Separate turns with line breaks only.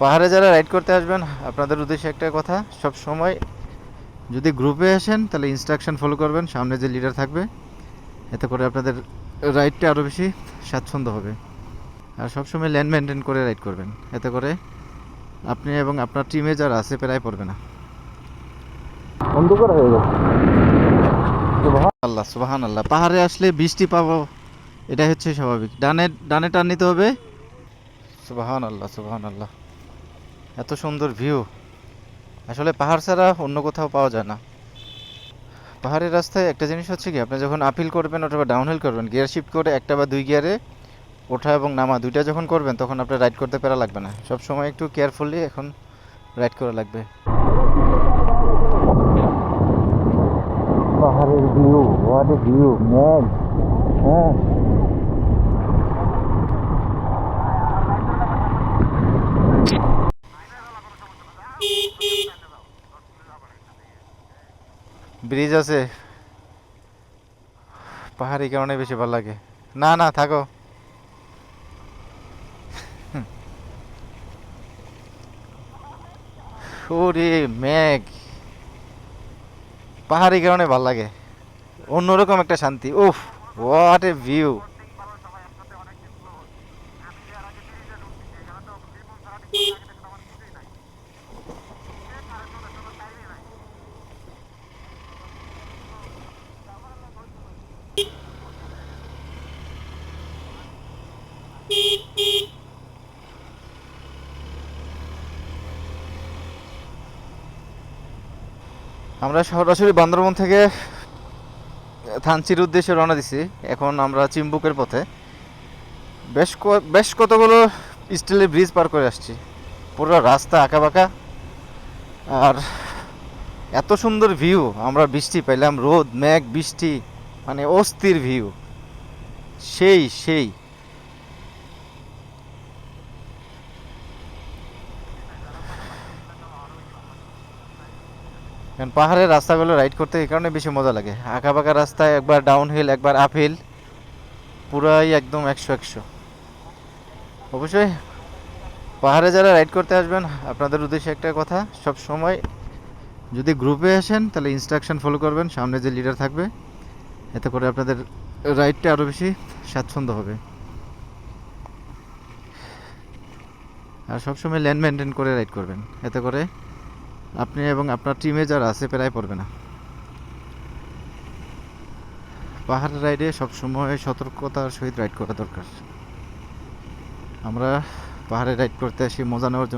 পাহাড়ে যারা রাইড করতে আসবেন আপনাদের উদ্দেশ্যে একটা কথা সব সময় যদি গ্রুপে আসেন তাহলে ইনস্ট্রাকশন ফলো করবেন সামনে যে লিডার থাকবে এতে করে আপনাদের রাইডটা আরও বেশি স্বাচ্ছন্দ্য হবে। আর সবসময় ল্যান্ড মেনটেন করে রাইড করবেন এতে করে আপনি এবং আপনার টিমে যারা আছে প্রায় পড়বে না।
অন্ধকার হয়ে গেছে।
আল্লাহ সুবাহান আল্লাহ পাহাড়ে আসলে বৃষ্টি পাবো এটাই হচ্ছে স্বাভাবিক। ডানে ডানে টান নিতে হবে। সুবাহান আল্লাহ সুবাহান আল্লাহ এত সুন্দর ভিউ। আসলে পাহাড় ছাড়া অন্য কোথাও পাওয়া যায় না। পাহাড়ের রাস্তায় একটা জিনিস হচ্ছে কি, আপনি যখন আপিল করবেন অথবা ডাউনহিল করবেন গিয়ার শিফট করে একটা বা দুই গিয়ারে ওঠা এবং নামা দুইটা যখন করবেন, তখন আপনার রাইড করতে পেরা লাগবে না। সব সময় একটু কেয়ারফুলি এখন রাইড করা লাগবে।
পাহাড়ের ভিউ হোয়াট ভিউ ম্যান হ্যাঁ।
ব্রিজ আছে। পাহাড়ি কারণে বেশি ভালো লাগে। না না, থাকো। ওরে মেঘ। পাহাড়ি কারণে ভালো লাগে। অন্যরকম একটা শান্তি। উফ হোয়াট এ ভিউ আমরা সরাসরি বান্দরবন থেকে থানচির উদ্দেশ্যে রওনা দিছি। এখন আমরা চিম্বুকের পথে। বেশ বেশ কতগুলো স্টিলের ব্রিজ পার করে আসছি। পুরো রাস্তা আঁকা বাঁকা আর এত সুন্দর ভিউ, আমরা বৃষ্টি পেলাম রোদ, মেঘ, বৃষ্টি মানে অস্থির ভিউ। সেই সেই। কারণ পাহাড়ের রাস্তাগুলো রাইড করতে এই কারণে বেশি মজা লাগে। আঁকা বাঁকা রাস্তায় একবার ডাউন হিল একবার আপ হিল পুরাই একদম একশো একশো। অবশ্যই পাহাড়ে যারা রাইড করতে আসবেন, আপনাদের উদ্দেশ্যে একটা কথা, সব সময় যদি গ্রুপে আসেন, তাহলে ইনস্ট্রাকশন ফলো করবেন, সামনে যে লিডার থাকবে, এতে করে আপনাদের রাইডটা আরও বেশি স্বাচ্ছন্দ্য হবে। আর সবসময় ল্যান্ড মেনটেন করে রাইড করবেন, এতে করে আপনি এবং আপনার টিমে যারা আছে প্রায় পড়বে না। পাহাড় রাইডে সবসময় সতর্কতার সহিত রাইড করা দরকার। আমরা পাহাড়ে রাইড করতে আসি, মজা নেওয়ার জন্য